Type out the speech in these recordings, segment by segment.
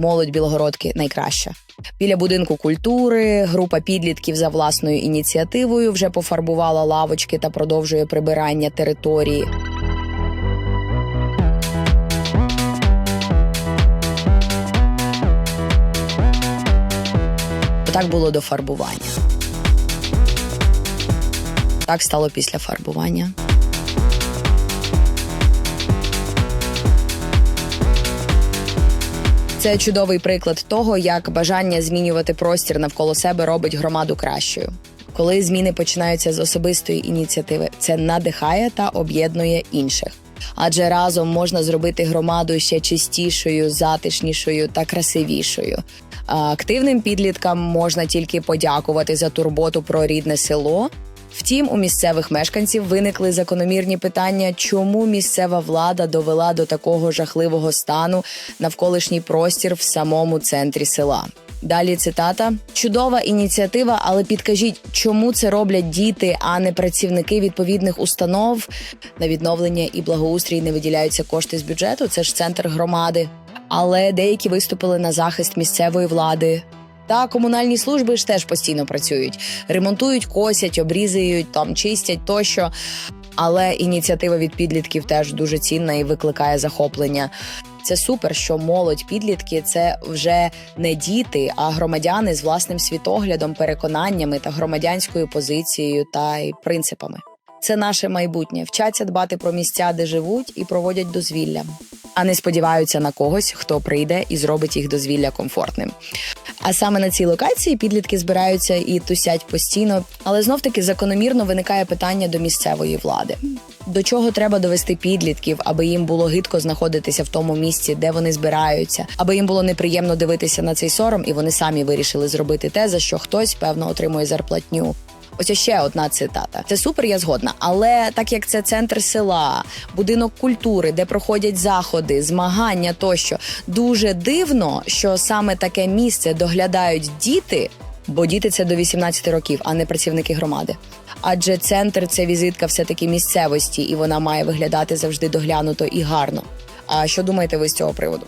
молодь Білогородки найкраща. Біля будинку культури група підлітків за власною ініціативою вже пофарбувала лавочки та продовжує прибирання території. Так було до фарбування. Так стало після фарбування. Це чудовий приклад того, як бажання змінювати простір навколо себе робить громаду кращою. Коли зміни починаються з особистої ініціативи, це надихає та об'єднує інших. Адже разом можна зробити громаду ще чистішою, затишнішою та красивішою. Активним підліткам можна тільки подякувати за турботу про рідне село. Втім, у місцевих мешканців виникли закономірні питання, чому місцева влада довела до такого жахливого стану навколишній простір в самому центрі села. Далі цитата: чудова ініціатива, але підкажіть, чому це роблять діти, а не працівники відповідних установ? На відновлення і благоустрій не виділяються кошти з бюджету. Це ж центр громади. Але деякі виступили на захист місцевої влади. Та комунальні служби ж теж постійно працюють, ремонтують, косять, обрізують, там чистять тощо. Але ініціатива від підлітків теж дуже цінна і викликає захоплення. Це супер, що молодь підлітки це вже не діти, а громадяни з власним світоглядом, переконаннями та громадянською позицією та й принципами. Це наше майбутнє. Вчаться дбати про місця, де живуть, і проводять дозвілля, а не сподіваються на когось, хто прийде і зробить їх дозвілля комфортним. А саме на цій локації підлітки збираються і тусять постійно, але знов таки закономірно виникає питання до місцевої влади. До чого треба довести підлітків, аби їм було гидко знаходитися в тому місці, де вони збираються, аби їм було неприємно дивитися на цей сором, і вони самі вирішили зробити те, за що хтось певно отримує зарплатню. Ось ще одна цитата. Це супер, я згодна. Але так як це центр села, будинок культури, де проходять заходи, змагання тощо, дуже дивно, що саме таке місце доглядають діти, бо діти це до 18 років, а не працівники громади. Адже центр це візитка все-таки місцевості, і вона має виглядати завжди доглянуто і гарно. А що думаєте ви з цього приводу?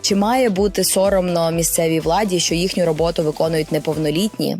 Чи має бути соромно місцевій владі, що їхню роботу виконують неповнолітні?